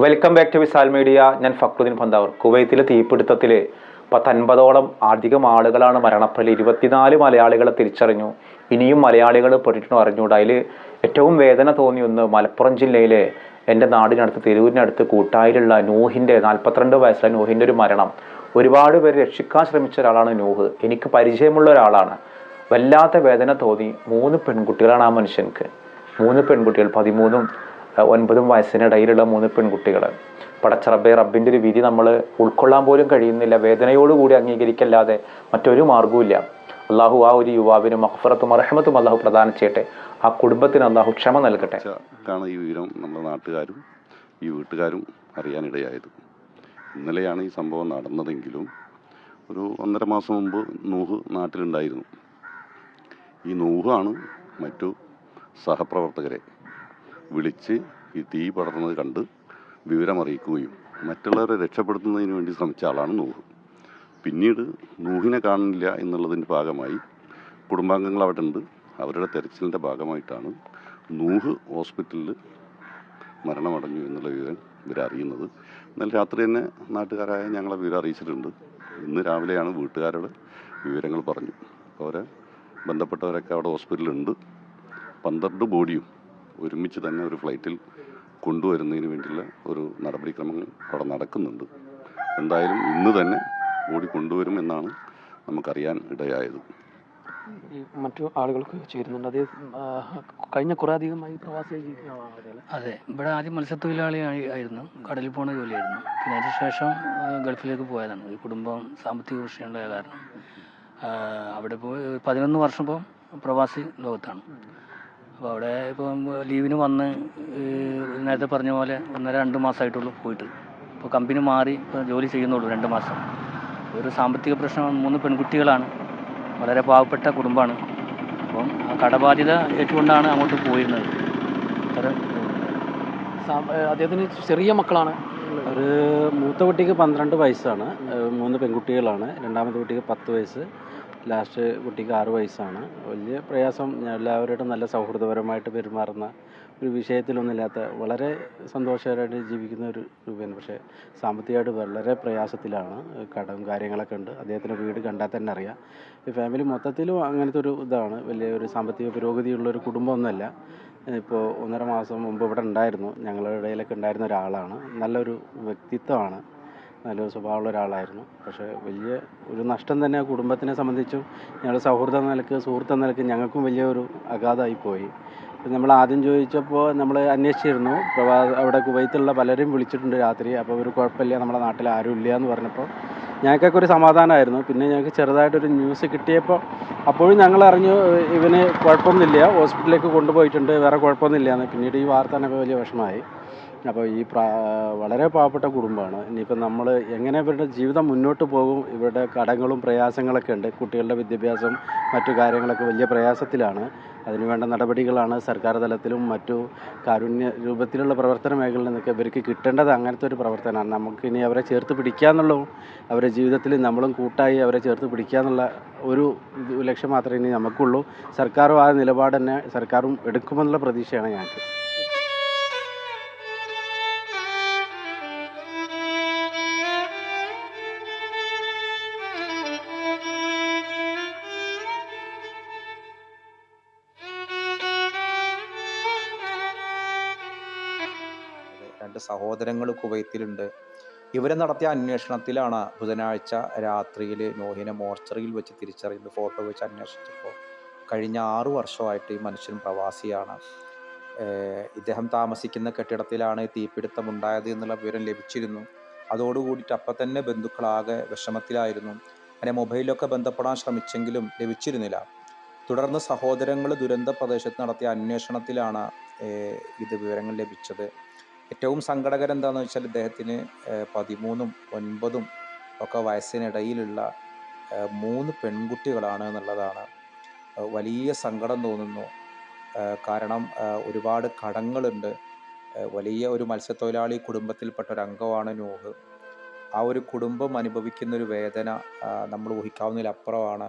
Welcome back to Visal media ഞാൻ ഫക്രുദ്ദീൻ പന്താവർ. കുവൈത്തിലെ തീപിടുത്തത്തിൽ പത്തൻപതോളം അധികം ആളുകളാണ് മരണപ്പെട്ടത് ഇരുപത്തിനാല് മലയാളികളെ തിരിച്ചറിഞ്ഞു. ഇനിയും മലയാളികൾ പെട്ടിട്ടുണ്ടോ അറിഞ്ഞുകൂടാ അതിൽ ഏറ്റവും വേദന തോന്നിയ ഒന്ന് മലപ്പുറം ജില്ലയിലെ എന്റെ നാടിനടുത്ത് തിരൂരിനടുത്ത് കൂട്ടായിലുള്ള നൂഹിന്റെ നാൽപ്പത്തിരണ്ട് വയസ്സുള്ള നൂഹിന്റെ ഒരു മരണം. ഒരുപാട് പേര് രക്ഷിക്കാൻ ശ്രമിച്ച ഒരാളാണ് നൂഹ്. എനിക്ക് പരിചയമുള്ള ഒരാളാണ്. വല്ലാത്ത വേദന തോന്നി മൂന്ന് പെൺകുട്ടികളാണ് ആ മനുഷ്യൻക്ക്. മൂന്ന് പെൺകുട്ടികൾ പതിമൂന്നും ഒൻപതും വയസ്സിനിടയിലുള്ള മൂന്ന് പെൺകുട്ടികൾ പടച്ചറബെ റബ്ബിന്റെ ഒരു വിധി നമ്മൾ ഉൾക്കൊള്ളാൻ പോലും കഴിയുന്നില്ല. വേദനയോടുകൂടി അംഗീകരിക്കല്ലാതെ മറ്റൊരു മാർഗവുമില്ല അള്ളാഹു ആ ഒരു യുവാവിനും മഹഫറത്തും അർഹമത്തും അള്ളാഹു പ്രദാനം ചെയ്യട്ടെ. ആ കുടുംബത്തിന് അള്ളാഹു ക്ഷമ നൽകട്ടെ. ഈ വിവരം നമ്മുടെ നാട്ടുകാരും ഈ വീട്ടുകാരും അറിയാനിടയായത്. ഇന്നലെയാണ് ഈ സംഭവം നടന്നതെങ്കിലും ഒരു ഒന്നര മാസം മുമ്പ് നൂഹ് നാട്ടിലുണ്ടായിരുന്നു. ഈ നൂഹാണ് മറ്റു സഹപ്രവർത്തകരെ വിളിച്ച് ഈ തീ പടർന്നത് കണ്ട് വിവരമറിയിക്കുകയും മറ്റുള്ളവരെ രക്ഷപ്പെടുത്തുന്നതിന് വേണ്ടി ശ്രമിച്ച ആളാണ് നൂഹ്. പിന്നീട് നൂഹിനെ കാണുന്നില്ല എന്നുള്ളതിന്റെ ഭാഗമായി കുടുംബാംഗങ്ങൾ അവിടെ ഉണ്ട്. അവരുടെ തെരച്ചിലിന്റെ ഭാഗമായിട്ടാണ് നൂഹ് ഹോസ്പിറ്റലിൽ മരണമടഞ്ഞു എന്നുള്ള വിവരം ഇവരറിയുന്നത്. ഇന്നലെ രാത്രി തന്നെ നാട്ടുകാരായ ഞങ്ങളെ വിവരം അറിയിച്ചിട്ടുണ്ട്. ഇന്ന് രാവിലെയാണ് വീട്ടുകാരോട് വിവരങ്ങൾ പറഞ്ഞു. അവരെ ബന്ധപ്പെട്ടവരൊക്കെ അവിടെ ഹോസ്പിറ്റലുണ്ട് പന്ത്രണ്ട് ബോഡിയും ഒരുമിച്ച് തന്നെ ഒരു ഫ്ലൈറ്റിൽ കൊണ്ടുവരുന്നതിന് വേണ്ടിയുള്ള ഒരു നടപടിക്രമങ്ങൾ അവിടെ നടക്കുന്നുണ്ട്. എന്തായാലും ഇന്ന് തന്നെ ഓടി കൊണ്ടുവരും എന്നാണ് നമുക്കറിയാൻ ഇടയായത്. മറ്റു ആളുകൾക്ക് ചേരുന്നുണ്ട്. അത് കഴിഞ്ഞ കുറേ അധികമായി പ്രവാസി അതെ. ഇവിടെ ആദ്യം മത്സ്യത്തൊഴിലാളി ആയി- ആയിരുന്നു. കടലിൽ പോണ ജോലിയായിരുന്നു. പിന്നെ അതിനുശേഷം ഗൾഫിലേക്ക് പോയതാണ്. ഈ കുടുംബം സാമ്പത്തിക പ്രശ്നമുണ്ടായ കാരണം. അവിടെ പോയി പതിനൊന്ന് വർഷം ഇപ്പം പ്രവാസി ലോകത്താണ്. അപ്പോൾ അവിടെ ഇപ്പം ലീവിന് വന്ന് നേരത്തെ പറഞ്ഞ പോലെ ഒന്നര രണ്ട് മാസമായിട്ടുള്ളൂ പോയിട്ട്. ഇപ്പോൾ കമ്പനി മാറി ഇപ്പോൾ ജോലി ചെയ്യുന്നുള്ളൂ രണ്ട് മാസം. ഒരു സാമ്പത്തിക പ്രശ്നം മൂന്ന് പെൺകുട്ടികളാണ്. വളരെ പാവപ്പെട്ട കുടുംബമാണ്. അപ്പം ആ കടബാധ്യത ഏറ്റുകൊണ്ടാണ് അങ്ങോട്ട് പോയിരുന്നത്. അത്തരം അദ്ദേഹത്തിന് ചെറിയ മക്കളാണ്. ഒരു മൂത്ത കുട്ടിക്ക് പന്ത്രണ്ട് വയസ്സാണ്. മൂന്ന് പെൺകുട്ടികളാണ്. രണ്ടാമത്തെ കുട്ടിക്ക് പത്ത് വയസ്സ്. ലാസ്റ്റ് കുട്ടിക്ക് ആറ് വയസ്സാണ്. വലിയ പ്രയാസം. എല്ലാവരോടും നല്ല സൗഹൃദപരമായിട്ട് പെരുമാറുന്ന ഒരു വിഷയത്തിലൊന്നുമില്ലാത്ത വളരെ സന്തോഷകരമായിട്ട് ജീവിക്കുന്ന ഒരു രൂപയാണ്. പക്ഷേ സാമ്പത്തികമായിട്ട് വളരെ പ്രയാസത്തിലാണ്. കടം കാര്യങ്ങളൊക്കെ ഉണ്ട്. അദ്ദേഹത്തിന്റെ വീട് കണ്ടാൽ തന്നെ അറിയാം. ഈ ഫാമിലി മൊത്തത്തിലും അങ്ങനത്തെ ഒരു ഇതാണ്. വലിയ ഒരു സാമ്പത്തിക പുരോഗതിയുള്ളൊരു കുടുംബമൊന്നുമല്ല. ഇപ്പോൾ ഒന്നര മാസം മുമ്പ് ഇവിടെ ഉണ്ടായിരുന്നു. ഞങ്ങളുടെ ഇടയിലൊക്കെ ഉണ്ടായിരുന്ന ഒരാളാണ്. നല്ലൊരു വ്യക്തിത്വമാണ്. നല്ലൊരു സ്വഭാവമുള്ള ഒരാളായിരുന്നു. പക്ഷേ വലിയ ഒരു നഷ്ടം തന്നെ കുടുംബത്തിനെ സംബന്ധിച്ചും ഞങ്ങൾ സൗഹൃദ നിലയ്ക്ക് സുഹൃത്ത് നിലയ്ക്ക് ഞങ്ങൾക്കും അഗാധമായി പോയി. നമ്മൾ ആദ്യം ചോദിച്ചപ്പോൾ നമ്മൾ അന്വേഷിച്ചിരുന്നു. പ്രവാ അവിടെ കുവൈത്തുള്ള പലരും വിളിച്ചിട്ടുണ്ട് രാത്രി. അപ്പോൾ ഒരു കുഴപ്പമില്ല നമ്മുടെ നാട്ടിൽ ആരും ഇല്ല എന്ന് പറഞ്ഞപ്പോൾ ഞങ്ങൾക്കൊക്കെ ഒരു സമാധാനമായിരുന്നു. പിന്നെ ഞങ്ങൾക്ക് ചെറുതായിട്ടൊരു ന്യൂസ് കിട്ടിയപ്പോൾ അപ്പോഴും ഞങ്ങൾ അറിഞ്ഞു ഇവന് കുഴപ്പമൊന്നുമില്ല ഹോസ്പിറ്റലിലേക്ക് കൊണ്ടുപോയിട്ടുണ്ട് വേറെ കുഴപ്പമൊന്നുമില്ല എന്ന്. പിന്നീട് ഈ വാർത്ത തന്നെ വലിയ വിഷമമായി. അപ്പോൾ ഈ വളരെ പാവപ്പെട്ട കുടുംബമാണ്. ഇനിയിപ്പോൾ നമ്മൾ എങ്ങനെ ഇവരുടെ ജീവിതം മുന്നോട്ട് പോകും ഇവരുടെ കടങ്ങളും പ്രയാസങ്ങളൊക്കെ ഉണ്ട്. കുട്ടികളുടെ വിദ്യാഭ്യാസം മറ്റു കാര്യങ്ങളൊക്കെ വലിയ പ്രയാസത്തിലാണ്. അതിനുവേണ്ട നടപടികളാണ് സർക്കാർ തലത്തിലും മറ്റു കാരുണ്യ രൂപത്തിലുള്ള പ്രവർത്തന മേഖലയിൽ നിന്നൊക്കെ ഇവർക്ക് കിട്ടേണ്ടത് അങ്ങനത്തെ ഒരു പ്രവർത്തനമാണ്. നമുക്ക് ഇനി അവരെ ചേർത്ത് പിടിക്കുക അവരെ ജീവിതത്തിൽ നമ്മളും കൂട്ടായി അവരെ ചേർത്ത് പിടിക്കുക എന്നുള്ള ഒരു ലക്ഷ്യം മാത്രമേ ഇനി നമുക്കുള്ളൂ. സർക്കാരും ആ നിലപാട് തന്നെ സർക്കാരും എടുക്കുമെന്നുള്ള പ്രതീക്ഷയാണ് ഞങ്ങൾക്ക്. സഹോദരങ്ങൾ കുവൈത്തിലുണ്ട്. ഇവരെ നടത്തിയ അന്വേഷണത്തിലാണ് ബുധനാഴ്ച രാത്രിയിൽ നോഹിനെ മോർച്ചറിയിൽ വെച്ച് തിരിച്ചറിയുന്നത് ഫോട്ടോ വെച്ച് അന്വേഷിച്ചപ്പോൾ കഴിഞ്ഞ ആറു വർഷമായിട്ട് ഈ മനുഷ്യൻ പ്രവാസിയാണ്. ഇദ്ദേഹം താമസിക്കുന്ന കെട്ടിടത്തിലാണ് ഈ തീപിടുത്തം ഉണ്ടായത് എന്നുള്ള വിവരം ലഭിച്ചിരുന്നു. അതോടുകൂടിയിട്ട് അപ്പം തന്നെ ബന്ധുക്കളാകെ വിഷമത്തിലായിരുന്നു. അങ്ങനെ മൊബൈലൊക്കെ ബന്ധപ്പെടാൻ ശ്രമിച്ചെങ്കിലും ലഭിച്ചിരുന്നില്ല. തുടർന്ന് സഹോദരങ്ങൾ ദുരന്ത പ്രദേശത്ത് നടത്തിയ അന്വേഷണത്തിലാണ് ഇത് വിവരങ്ങൾ ലഭിച്ചത്. ഏറ്റവും സങ്കടകരം എന്താണെന്ന് വെച്ചാൽ ഇദ്ദേഹത്തിന് പതിമൂന്നും ഒൻപതും ഒക്കെ വയസ്സിനിടയിലുള്ള മൂന്ന് പെൺകുട്ടികളാണ് എന്നുള്ളതാണ് വലിയ സങ്കടം തോന്നുന്നു. കാരണം ഒരുപാട് കടങ്ങളുണ്ട്. വലിയ ഒരു മത്സ്യത്തൊഴിലാളി കുടുംബത്തിൽപ്പെട്ട ഒരു അംഗമാണ് നൂഹ്. ആ ഒരു കുടുംബം അനുഭവിക്കുന്ന ഒരു വേദന നമ്മൾ ഊഹിക്കാവുന്നതിലപ്പുറമാണ്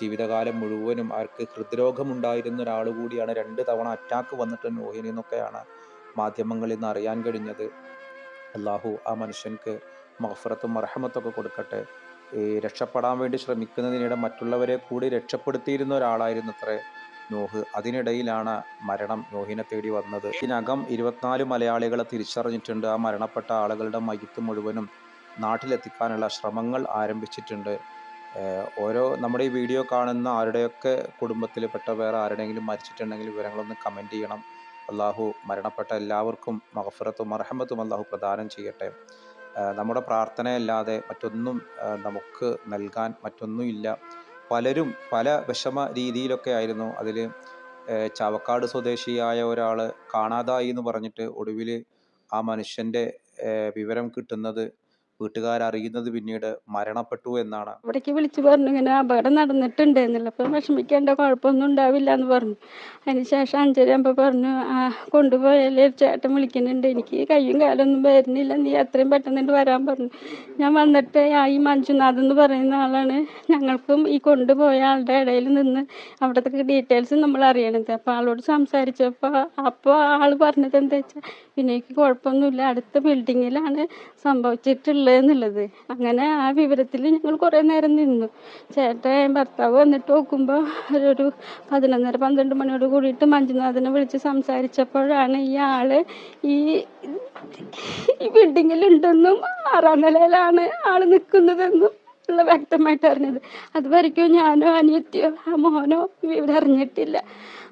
ജീവിതകാലം മുഴുവനും അവർക്ക് ഹൃദ്രോഗമുണ്ടായിരുന്ന ഒരാൾ കൂടിയാണ് രണ്ട് തവണ അറ്റാക്ക് വന്നിട്ട് നോഹിനി എന്നൊക്കെയാണ് മാധ്യമങ്ങളിൽ നിന്ന് അറിയാൻ കഴിഞ്ഞത് അള്ളാഹു ആ മനുഷ്യൻക്ക് മഹഫറത്തും മർഹമത്തൊക്കെ കൊടുക്കട്ടെ. ഈ രക്ഷപ്പെടാൻ വേണ്ടി ശ്രമിക്കുന്നതിനിടെ മറ്റുള്ളവരെ കൂടി രക്ഷപ്പെടുത്തിയിരുന്ന ഒരാളായിരുന്നു അത്രേ നോഹ്. അതിനിടയിലാണ് മരണം നോഹിനെ തേടി വന്നത്. ഇതിനകം ഇരുപത്തിനാല് മലയാളികളെ തിരിച്ചറിഞ്ഞിട്ടുണ്ട്. ആ മരണപ്പെട്ട ആളുകളുടെ മയ്യത്ത് മുഴുവനും നാട്ടിലെത്തിക്കാനുള്ള ശ്രമങ്ങൾ ആരംഭിച്ചിട്ടുണ്ട്. ഓരോ നമ്മുടെ ഈ വീഡിയോ കാണുന്ന ആരുടെയൊക്കെ കുടുംബത്തിൽ പെട്ട വേറെ ആരുടെയെങ്കിലും മരിച്ചിട്ടുണ്ടെങ്കിൽ വിവരങ്ങളൊന്ന് കമന്റ് ചെയ്യണം. അള്ളാഹു മരണപ്പെട്ട എല്ലാവർക്കും മഹഫറത്തും അർഹമത്തും അള്ളാഹു പ്രദാനം ചെയ്യട്ടെ. നമ്മുടെ പ്രാർത്ഥനയല്ലാതെ മറ്റൊന്നും നമുക്ക് നൽകാൻ മറ്റൊന്നുമില്ല. പലരും പല വിഷമ രീതിയിലൊക്കെ ആയിരുന്നു. അതിൽ ചാവക്കാട് സ്വദേശിയായ ഒരാൾ കാണാതായി എന്ന് പറഞ്ഞിട്ട് ഒടുവിൽ ആ മനുഷ്യന്റെ വിവരം കിട്ടുന്നത് വീട്ടുകാരറിയുന്നത് പിന്നീട് മരണപ്പെട്ടു എന്നാണ്. ഇവിടേക്ക് വിളിച്ചു പറഞ്ഞു ഇങ്ങനെ അപകടം നടന്നിട്ടുണ്ട് എന്നുള്ള അപ്പം വിഷമിക്കേണ്ട കുഴപ്പമൊന്നും ഉണ്ടാവില്ല എന്ന് പറഞ്ഞു. അതിനുശേഷം അഞ്ചരയാകുമ്പോൾ പറഞ്ഞു ആ കൊണ്ടുപോയാലേ ചേട്ടൻ വിളിക്കുന്നുണ്ട്. എനിക്ക് കയ്യും കാലൊന്നും വരുന്നില്ല. നീ എത്രയും പെട്ടെന്ന് വരാൻ പറഞ്ഞു. ഞാൻ വന്നിട്ട് ആ ഈ മഞ്ജുനാഥ് എന്ന് പറയുന്ന ആളാണ്. ഞങ്ങൾക്കും ഈ കൊണ്ടുപോയ ആളുടെ ഇടയിൽ നിന്ന് അവിടത്തെ ഡീറ്റെയിൽസ് നമ്മൾ അറിയണത്. അപ്പോൾ ആളോട് സംസാരിച്ചപ്പോൾ അപ്പോൾ ആൾ പറഞ്ഞത് എന്താ വെച്ചാൽ പിന്നെ എനിക്ക് കുഴപ്പമൊന്നുമില്ല. അടുത്ത ബിൽഡിങ്ങിലാണ് സംഭവിച്ചിട്ടുള്ളത് എന്നുള്ളത് അങ്ങനെ ആ വിവരത്തിൽ ഞങ്ങൾ കുറേ നേരം നിന്നു. ചേട്ടൻ ഭർത്താവ് വന്നിട്ട് നോക്കുമ്പോൾ ഒരു പതിനൊന്നര പന്ത്രണ്ട് മണിയോട് കൂടിയിട്ട് മഞ്ജുനാഥനെ വിളിച്ച് സംസാരിച്ചപ്പോഴാണ് ഈ ആൾ ഈ ഈ ബിൽഡിങ്ങിലുണ്ടെന്നും ആറാം നിലയിലാണ് ആൾ നിൽക്കുന്നതെന്നും ഉള്ള വ്യക്തമായിട്ട് അറിഞ്ഞത്. അതുവരെയ്ക്കും ഞാനോ അനിയത്തിയോ ആ മോനോ വിവരം അറിഞ്ഞിട്ടില്ല.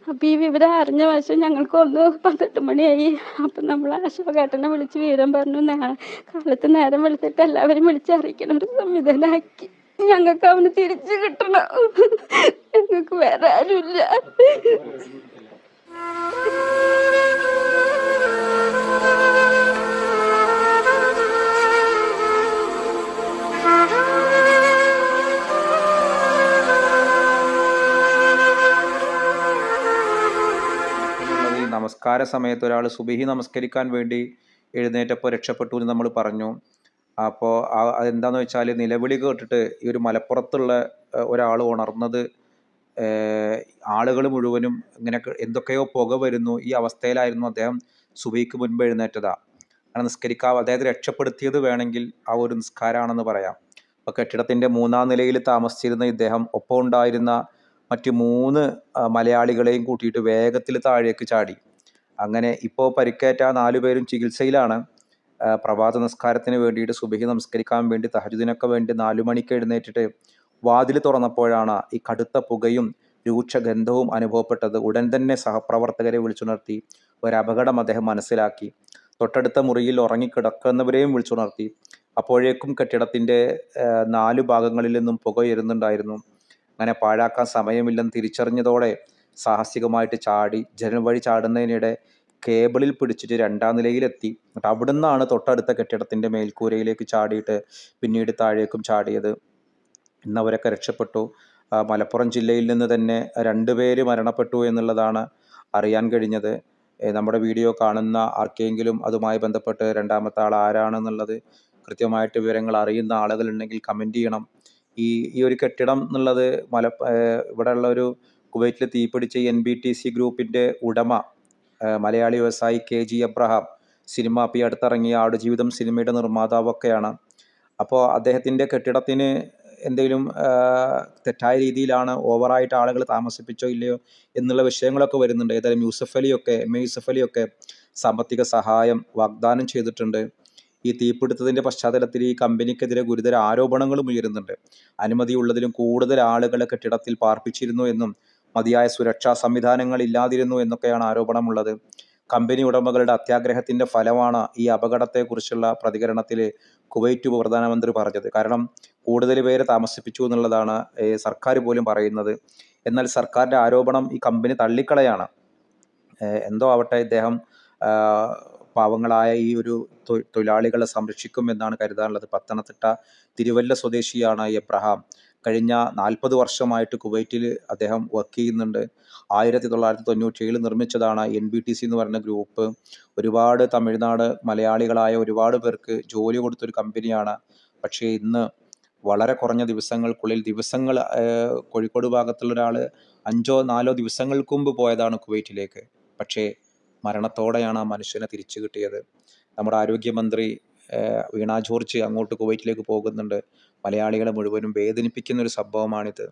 അപ്പം ഈ വിവരം അറിഞ്ഞ വശം ഞങ്ങൾക്ക് ഒന്ന് പന്ത്രണ്ട് മണിയായി. അപ്പം നമ്മൾ അശോകേട്ടനെ വിളിച്ച് വിവരം പറഞ്ഞു. നാ- കാലത്ത് നേരം വിളിച്ചിട്ട് എല്ലാവരും വിളിച്ച് അറിയിക്കണം. ഒരു സംവിധാനമാക്കി ഞങ്ങൾക്ക് അവന് തിരിച്ചു കിട്ടണം. ഞങ്ങൾക്ക് വേറെ ആരുമില്ല. നമസ്കാര സമയത്ത് ഒരാൾ സുബിഹി നമസ്കരിക്കാൻ വേണ്ടി എഴുന്നേറ്റപ്പോൾ രക്ഷപ്പെട്ടു എന്ന് നമ്മൾ പറഞ്ഞു. അപ്പോൾ അതെന്താന്ന് വെച്ചാൽ നിലവിളി കേട്ടിട്ട് ഈ ഒരു മലപ്പുറത്തുള്ള ഒരാൾ ഉണർന്നത് ആളുകൾ മുഴുവനും ഇങ്ങനെ എന്തൊക്കെയോ പുക വരുന്നു ഈ അവസ്ഥയിലായിരുന്നു അദ്ദേഹം സുബിക്ക് മുൻപ് എഴുന്നേറ്റതാ. അങ്ങനെ നിസ്കരിക്കാവ് അദ്ദേഹത്തെ രക്ഷപ്പെടുത്തിയത് വേണമെങ്കിൽ ആ ഒരു നിസ്കാരമാണെന്ന് പറയാം. അപ്പോൾ കെട്ടിടത്തിന്റെ മൂന്നാം നിലയിൽ താമസിച്ചിരുന്ന ഇദ്ദേഹം ഒപ്പം ഉണ്ടായിരുന്ന മറ്റ് മൂന്ന് മലയാളികളെയും കൂട്ടിയിട്ട് വേഗത്തിൽ താഴേക്ക് ചാടി. അങ്ങനെ ഇപ്പോൾ പരിക്കേറ്റ നാലു പേരും ചികിത്സയിലാണ്. പ്രഭാത നമസ്കാരത്തിന് വേണ്ടിയിട്ട് സുബഹി നമസ്കരിക്കാൻ വേണ്ടി തഹജുദിനൊക്കെ വേണ്ടി നാലു മണിക്ക് എഴുന്നേറ്റിട്ട് വാതിൽ തുറന്നപ്പോഴാണ് ഈ കടുത്ത പുകയും രൂക്ഷ ഗന്ധവും അനുഭവപ്പെട്ടത്. ഉടൻ തന്നെ സഹപ്രവർത്തകരെ വിളിച്ചുണർത്തി ഒരപകടം അദ്ദേഹം മനസ്സിലാക്കി. തൊട്ടടുത്ത മുറിയിൽ ഉറങ്ങിക്കിടക്കുന്നവരെയും വിളിച്ചുണർത്തി. അപ്പോഴേക്കും കെട്ടിടത്തിന്റെ നാലു ഭാഗങ്ങളിൽ നിന്നും പുക ഉയരുന്നുണ്ടായിരുന്നു. അങ്ങനെ പാഴാക്കാൻ സമയമില്ലെന്ന് തിരിച്ചറിഞ്ഞതോടെ സാഹസികമായിട്ട് ചാടി ജനൽ വഴി ചാടുന്നതിനിടെ കേബിളിൽ പിടിച്ചിട്ട് രണ്ടാം നിലയിലെത്തി. എന്നിട്ട് അവിടെ നിന്നാണ് തൊട്ടടുത്ത കെട്ടിടത്തിന്റെ മേൽക്കൂരയിലേക്ക് ചാടിയിട്ട് പിന്നീട് താഴേക്കും ചാടിയത്. ഇന്നവരൊക്കെ രക്ഷപ്പെട്ടു. മലപ്പുറം ജില്ലയിൽ നിന്ന് തന്നെ രണ്ടുപേര് മരണപ്പെട്ടു എന്നുള്ളതാണ് അറിയാൻ കഴിഞ്ഞത്. നമ്മുടെ വീഡിയോ കാണുന്ന ആർക്കെങ്കിലും അതുമായി ബന്ധപ്പെട്ട് രണ്ടാമത്തെ ആൾ ആരാണെന്നുള്ളത് കൃത്യമായിട്ട് വിവരങ്ങൾ അറിയുന്ന ആളുകളുണ്ടെങ്കിൽ കമന്റ് ചെയ്യണം. ഈ ഈ ഒരു കെട്ടിടം എന്നുള്ളത് മല ഇവിടെയുള്ള ഒരു കുവൈറ്റിൽ തീപിടിച്ച എൻ ബി ടി സി ഗ്രൂപ്പിന്റെ ഉടമ മലയാളി വ്യവസായി K G Abraham cinema P അടുത്തിറങ്ങിയ ആടുജീവിതം സിനിമയുടെ നിർമ്മാതാവൊക്കെയാണ്. അപ്പോൾ അദ്ദേഹത്തിന്റെ കെട്ടിടത്തിന് എന്തെങ്കിലും തെറ്റായ രീതിയിലാണ് ഓവറായിട്ട് ആളുകൾ താമസിപ്പിച്ചോ ഇല്ലയോ എന്നുള്ള വിഷയങ്ങളൊക്കെ വരുന്നുണ്ട്. ഏതായാലും യൂസഫ് അലിയൊക്കെ എം എ യൂസഫ് അലിയൊക്കെ സാമ്പത്തിക സഹായം വാഗ്ദാനം ചെയ്തിട്ടുണ്ട്. ഈ തീപിടുത്തത്തിന്റെ പശ്ചാത്തലത്തിൽ ഈ കമ്പനിക്കെതിരെ ഗുരുതര ആരോപണങ്ങളും ഉയരുന്നുണ്ട്. അനുമതിയുള്ളതിലും കൂടുതൽ ആളുകളെ കെട്ടിടത്തിൽ പാർപ്പിച്ചിരുന്നു എന്നും മതിയായ സുരക്ഷാ സംവിധാനങ്ങൾ ഇല്ലാതിരുന്നു എന്നൊക്കെയാണ് ആരോപണമുള്ളത്. കമ്പനി ഉടമകളുടെ അത്യാഗ്രഹത്തിന്റെ ഫലമാണ് ഈ അപകടത്തെക്കുറിച്ചുള്ള പ്രതികരണത്തിൽ കുവൈറ്റ് പ്രധാനമന്ത്രി പറഞ്ഞത്. കാരണം കൂടുതൽ പേരെ താമസിപ്പിച്ചു എന്നുള്ളതാണ് സർക്കാർ പോലും പറയുന്നത്. എന്നാൽ സർക്കാരിന്റെ ആരോപണം ഈ കമ്പനി തള്ളിക്കളയാണ്. എന്തോ ആവട്ടെ ഇദ്ദേഹം പാവങ്ങളായ ഈ ഒരു തൊഴിലാളികളെ സംരക്ഷിക്കും എന്നാണ് കരുതാനുള്ളത്. പത്തനംതിട്ട തിരുവല്ല സ്വദേശിയാണ് എബ്രഹാം. കഴിഞ്ഞ നാൽപ്പത് വർഷമായിട്ട് കുവൈറ്റിൽ അദ്ദേഹം വർക്ക് ചെയ്യുന്നുണ്ട്. ആയിരത്തി തൊള്ളായിരത്തി തൊണ്ണൂറ്റി ഏഴിൽ നിർമ്മിച്ചതാണ് എൻ ബി ടി സി എന്ന് പറയുന്ന ഗ്രൂപ്പ് ഒരുപാട് തമിഴ്നാട് മലയാളികളായ ഒരുപാട് പേർക്ക് ജോലി കൊടുത്തൊരു കമ്പനിയാണ് പക്ഷേ ഇന്ന് വളരെ കുറഞ്ഞ ദിവസങ്ങൾക്കുള്ളിൽ ദിവസങ്ങൾ കോഴിക്കോട് ഭാഗത്തുള്ള ഒരാൾ അഞ്ചോ നാലോ ദിവസങ്ങൾക്ക് മുമ്പ് പോയതാണ് കുവൈറ്റിലേക്ക്. പക്ഷേ മരണത്തോടെയാണ് ആ മനുഷ്യനെ തിരിച്ചു കിട്ടിയത്. നമ്മുടെ ആരോഗ്യമന്ത്രി വീണ ജോർജ് അങ്ങോട്ട് കുവൈറ്റിലേക്ക് പോകുന്നുണ്ട്. മലയാളികളെ മുഴുവനും വേദനിപ്പിക്കുന്ന ഒരു സംഭവമാണിത്.